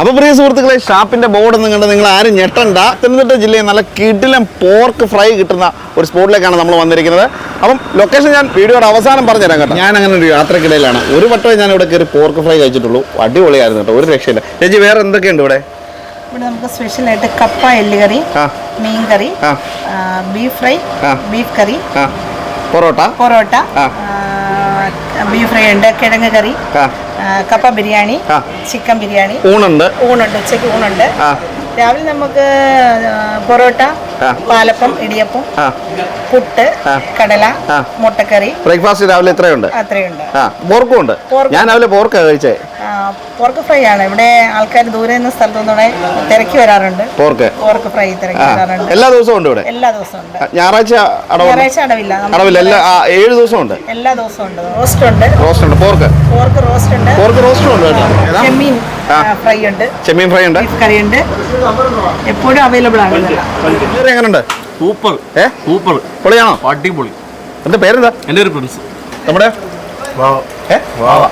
അപ്പൊ പ്രിയ സുഹൃത്തുക്കളെ ഷാപ്പിന്റെ ബോർഡ് ഒന്നും കണ്ട് നിങ്ങൾ ആരും ഞെട്ടണ്ട. പത്തനംതിട്ട ജില്ലയിൽ നല്ല കിടിലം പോർക്ക് ഫ്രൈ കിട്ടുന്ന ഒരു സ്പോട്ടിലേക്കാണ് നമ്മൾ വന്നിരിക്കുന്നത്. അപ്പം ലൊക്കേഷൻ ഞാൻ വീഡിയോയുടെ അവസാനം പറഞ്ഞുതരാം കേട്ടോ. ഞാൻ അങ്ങനെ ഒരു യാത്രക്കിടയിലാണ്. ഒരു വട്ടമേ ഞാൻ ഇവിടെ കയറി പോർക്ക് ഫ്രൈ കഴിച്ചിട്ടുള്ളൂ. അടിപൊളിയായിരുന്നു കേട്ടോ. ഒരു രക്ഷയില്ല. ചേച്ചി വേറെ എന്തൊക്കെയുണ്ട് ഇവിടെ? ഇവിടെ നമുക്ക് സ്പെഷ്യലായിട്ട് കപ്പ എല്ലുകറി മീൻ കറി ബീഫ് ഫ്രൈ. ബീഫ് കറി പൊറോട്ട? പൊറോട്ട. ബീഫ് ഫ്രൈ ഉണ്ട് കിഴങ്ങ് കറി കപ്പ ബിരിയാണി ചിക്കൻ ബിരിയാണി. ഊണുണ്ട്. ഊണുണ്ട് ഉച്ചയ്ക്ക് ഊണുണ്ട്. രാവിലെ നമുക്ക് പൊറോട്ട. പാലപ്പം ഇടിയപ്പം ആ. പുട്ട് കടല ആ. മുട്ടക്കറി. ബ്രേക്ക്ഫാസ്റ്റ് രാവിലെ ഇത്രയുണ്ട്? അത്രയുണ്ട്. പോർക്കും ഉണ്ട്. ഞാൻ രാവിലെ പോർക്കാ കഴിച്ചേ. പോർക്ക് ഫ്രൈ ആണ്. ഇവിടെ ആൾക്കാർ ദൂരെ നിന്ന് സ്ഥലത്തു നിന്നൂടെ തിരക്കി വരാറുണ്ട്. പോർക്ക്. പോർക്ക് ഫ്രൈ തിരക്കി വരാറുണ്ട്. എല്ലാ ദിവസവും ഉണ്ട് ഇവിടെ? എല്ലാ ദിവസവും ഉണ്ട്. ഞായറാഴ്ച അടവില്ല ഞായറാഴ്ച അടവില്ല. അടവില്ല. എല്ലാ ഏഴ് ദിവസവും ഉണ്ട്? എല്ലാ ദിവസവും ഉണ്ട്. റോസ്റ്റ് ഉണ്ട്. റോസ്റ്റ് ഉണ്ട്. പോർക്ക്? പോർക്ക് റോസ്റ്റ് ഉണ്ട്. പോർക്ക് റോസ്റ്റ് ഉണ്ട്? ചെമ്മീൻ ഫ്രൈ ഉണ്ട്. ചെമ്മീൻ ഫ്രൈ ഉണ്ട്? കറി ഉണ്ട്. എപ്പോഴും അവൈലബിൾ ആണ് ഇതെല്ലാം. എങ്ങനെയുണ്ട് സൂപ്പർ ഏ? സൂപ്പർ പൊളിയാണോ? അടിപൊളി. എന്റെ പേരെന്താ? എന്റെ ഒരു പ്രിൻസ് നമ്മുടെ? ഇവിടുണ്ടോ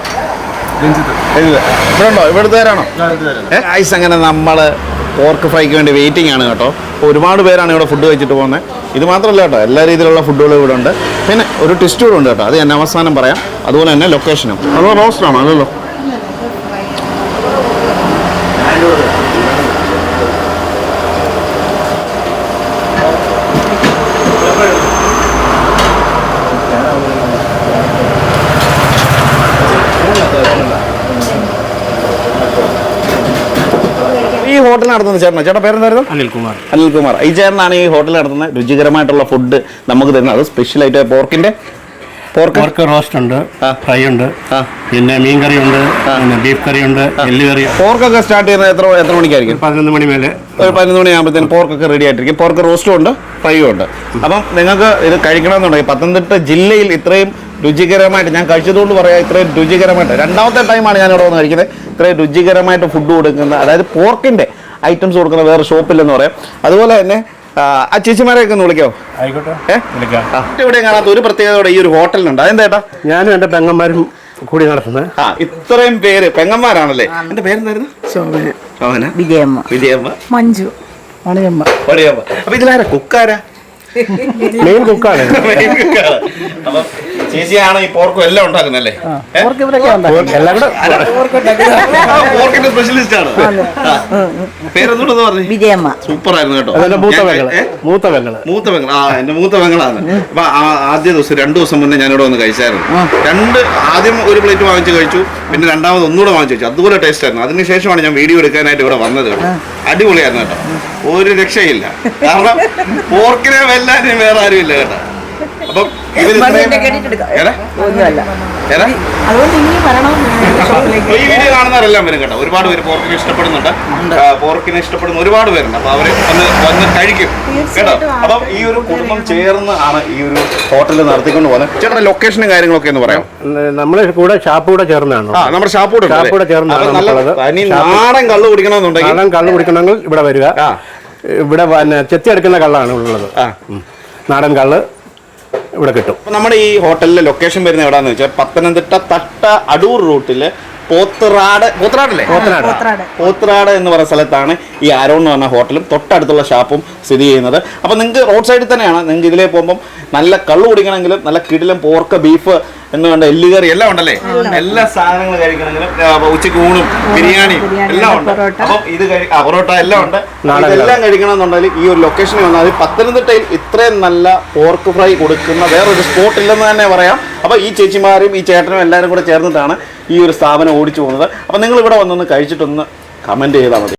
രഞ്ജിത്ത്. ഇത്. ഇവിടെ ഉണ്ടോ? ഇവിടുത്തെ പേരാണോ ഏ? ഐസ് അങ്ങനെ നമ്മൾ പോർക്ക് ഫ്രൈക്ക് വേണ്ടി വെയിറ്റിംഗ് ആണ് കേട്ടോ. അപ്പോൾ ഒരുപാട് പേരാണ് ഇവിടെ ഫുഡ് കഴിച്ചിട്ട് പോകുന്നത് ഇത് മാത്രമല്ല കേട്ടോ എല്ലാ രീതിയിലുള്ള ഫുഡുകളും ഇവിടെ ഉണ്ട്. പിന്നെ ഒരു ടെസ്റ്റ് കൂടെ ഉണ്ട് കേട്ടോ. അത് ഞാൻ അവസാനം പറയാം. അതുപോലെ തന്നെ ലൊക്കേഷനും അതോ റോസ്റ്റ് ആണോ അല്ലല്ലോ ഈ ഹോട്ടൽ നടത്തുന്നത് ചേട്ടനോ? ചേട്ടൻ പേരെന്തായിരുന്നു? അനിൽകുമാർ. അനിൽകുമാർ. ഈ ചേട്ടനാണ് ഈ ഹോട്ടൽ നടത്തുന്ന രുചികരമായിട്ടുള്ള ഫുഡ് നമുക്ക് തരുന്നത്. അത് സ്പെഷ്യലായിട്ട് പോർക്കിന്റെ പോർക്ക് റോസ്റ്റ് ഉണ്ട് ഫ്രൈ ഉണ്ട് പിന്നെ മീൻ കറി ഉണ്ട് പിന്നെ ബീഫ് കറി ഉണ്ട് എല്ല് കറി പോർക്കൊക്കെ സ്റ്റാർട്ട് ചെയ്യുന്നത് എത്ര എത്ര മണിക്കായിരിക്കും? പതിനൊന്ന് മണി മേലെ. ഒരു പതിനൊന്ന് മണിയാകുമ്പോഴത്തേനും പോർക്കൊക്കെ റെഡി ആയിട്ടിരിക്കും. പോർക്ക് റോസ്റ്റും ഉണ്ട് ഫ്രൈയും ഉണ്ട്. അപ്പം നിങ്ങൾക്ക് ഇത് കഴിക്കണമെന്നുണ്ടെങ്കിൽ പത്തനംതിട്ട ജില്ലയിൽ ഇത്രയും രുചികരമായിട്ട് ഞാൻ കഴിച്ചതുകൊണ്ട് പറയാം ഇത്രയും രുചികരമായിട്ട്. രണ്ടാമത്തെ ടൈമാണ് ഞാൻ ഇവിടെ വന്ന് കഴിക്കുന്നത്. ഇത്രയും രുചികരമായിട്ട് ഫുഡ് കൊടുക്കുന്ന അതായത് പോർക്കിന്റെ ഐറ്റംസ് കൊടുക്കുന്ന വേറെ ഷോപ്പില്ലെന്ന് പറയാം. അതുപോലെ തന്നെ ആ, ചേച്ചിമാരെയൊക്കെ ഒന്ന് വിളിക്കോ? ഇവിടെ കാണാത്ത ഒരു പ്രത്യേകതയോടെ ഈ ഒരു ഹോട്ടലിനുണ്ട് അതെന്താ ഞാനും എന്റെ പെങ്ങന്മാരും കൂടി നടത്തുന്നത് ആ ഇത്രയും പേര് പെങ്ങന്മാരാണല്ലേ? എന്റെ പേരെന്തായിരുന്നു? ശോഭന വിജയമ്മ. വിജയമ്മ. മഞ്ജു. മണിയമ്മ. മണിയമ്മ. അപ്പൊ ഇതിലാരാ? കുക്കാരാ? മെയിൻ കുക്കാണ് അപ്പൊ ചേച്ചിയാണ് ഈ പോർക്കും എല്ലാം ഉണ്ടാക്കുന്നല്ലേ എല്ലാം കൂടെ പോർക്കിന്റെ സ്പെഷ്യലിസ്റ്റ് ആണ്. പേരെന്തുണ്ടെന്ന് പറഞ്ഞു? വിജയമ്മ. സൂപ്പർ ആയിരുന്നു കേട്ടോ മൂത്ത ഞാൻ- പെങ്ങൾ. ഏ? മൂത്ത മൂത്ത പെങ്ങൾ ആ എന്റെ മൂത്ത പെങ്ങളാണ്. അപ്പൊ ആ- ആദ്യ ദിവസം രണ്ടു ദിവസം മുന്നേ ഞാനിവിടെ ഇവിടെ വന്ന് കഴിച്ചായിരുന്നു. രണ്ട് ആദ്യം ഒരു പ്ലേറ്റ് വാങ്ങിച്ച് കഴിച്ചു പിന്നെ രണ്ടാമത് ഒന്നുകൂടെ വാങ്ങിച്ച് കഴിച്ചു. അതുപോലെ ടേസ്റ്റ് ആയിരുന്നു. അതിനുശേഷമാണ് ഞാൻ വീഡിയോ എടുക്കാനായിട്ട് ഇവിടെ വന്നത് കേട്ടോ. അടിപൊളിയായിരുന്നു കേട്ടോ. ഒരു രക്ഷയില്ല. കാരണം പോർക്കിനെ വെല്ലാനും വേറെ ആരും ഇല്ല കേട്ടോ. അപ്പം ഈ വീഡിയോ കാണുന്നവരെല്ലാം വരും കേട്ടോ. ഒരുപാട് പേര് പോർക്കിനെ ഇഷ്ടപ്പെടുന്നുണ്ട്. പോർക്കിനെ ഇഷ്ടപ്പെടുന്ന ഒരുപാട് പേരുണ്ട്. അപ്പൊ അവർ വന്ന് വന്ന് കഴിക്കും. കേട്ടോ? അപ്പം ഈ ഒരു കുടുംബം ചേർന്ന് ആണ് ഈ ഒരു ഹോട്ടൽ നടത്തിക്കൊണ്ട് പോകുന്നത്. ചേട്ടാ ലൊക്കേഷനും കാര്യങ്ങളൊക്കെ എന്ന് പറയാം നമ്മളെ കൂടെ ഷാപ്പ് കൂടെ ചേർന്നാണ്. ആ നമ്മുടെ ഷാപ്പ് കൂടെ ഉണ്ട് ഷാപ്പ് കൂടെ ചേർന്നാണ് നാടൻ കള്ള് കുടിക്കണമെന്നുണ്ടെങ്കിൽ നാടൻ കള്ള് കുടിക്കണമെങ്കിൽ ഇവിടെ വരിക. ആ. ഇവിടെ പിന്നെ ചെത്തി എടുക്കുന്ന കള്ളാണ് ഉള്ളത്. നാടൻ കള്ള്. ഇവിടെ കിട്ടും. അപ്പോൾ നമ്മുടെ ഈ ഹോട്ടലിലെ ലൊക്കേഷൻ വരുന്നത് എവിടാന്ന് വെച്ചാൽ പത്തനംതിട്ട തട്ട അടൂർ റൂട്ടിൽ പോത്തറാട് പോത്തറാടല്ലേ? പോത്തറാട്. പോത്തറാട്. എന്ന് പറയുന്ന സ്ഥലത്താണ് ഈ ആരോൺ എന്ന് പറഞ്ഞ ഹോട്ടലും തൊട്ടടുത്തുള്ള ഷാപ്പും സ്ഥിതി ചെയ്യുന്നത്. അപ്പോൾ നിങ്ങൾക്ക് റോഡ് സൈഡിൽ തന്നെയാണ്. നിങ്ങൾക്ക് ഇതിലേ പോകുമ്പം നല്ല കള്ളു കുടിക്കണമെങ്കിലും നല്ല കിടിലം പോർക്ക് ബീഫ് എന്ന് വേണ്ട എല്ലുകറി എല്ലാം ഉണ്ടല്ലേ? എല്ലാ സാധനങ്ങളും കഴിക്കണമെങ്കിലും ഉച്ചയ്ക്ക് അപ്പൊ ഉച്ചയ്ക്ക് ഊണും ബിരിയാണിയും ബിരിയാണി, എല്ലാം ഉണ്ട്. അപ്പൊ അപ്പം ഇത് പൊറോട്ട എല്ലാം ഉണ്ട്. ഇതെല്ലാം കഴിക്കണമെന്നുണ്ടെങ്കിൽ ഈ ഒരു ലൊക്കേഷനിൽ വന്നാൽ പത്തനംതിട്ടയിൽ ഇത്രയും നല്ല പോർക്ക് ഫ്രൈ കൊടുക്കുന്ന വേറൊരു സ്പോട്ട് ഇല്ലെന്ന് തന്നെ പറയാം. അപ്പോൾ ഈ ചേച്ചിമാരും ഈ ചേട്ടനും എല്ലാവരും കൂടെ ചേർന്നിട്ടാണ് ഈ ഒരു സ്ഥാപനം ഓടിച്ചു പോകുന്നത്. അപ്പോൾ നിങ്ങൾ ഇവിടെ വന്നൊന്ന് കഴിച്ചിട്ടൊന്ന് കമന്റ് ചെയ്താൽ മതി.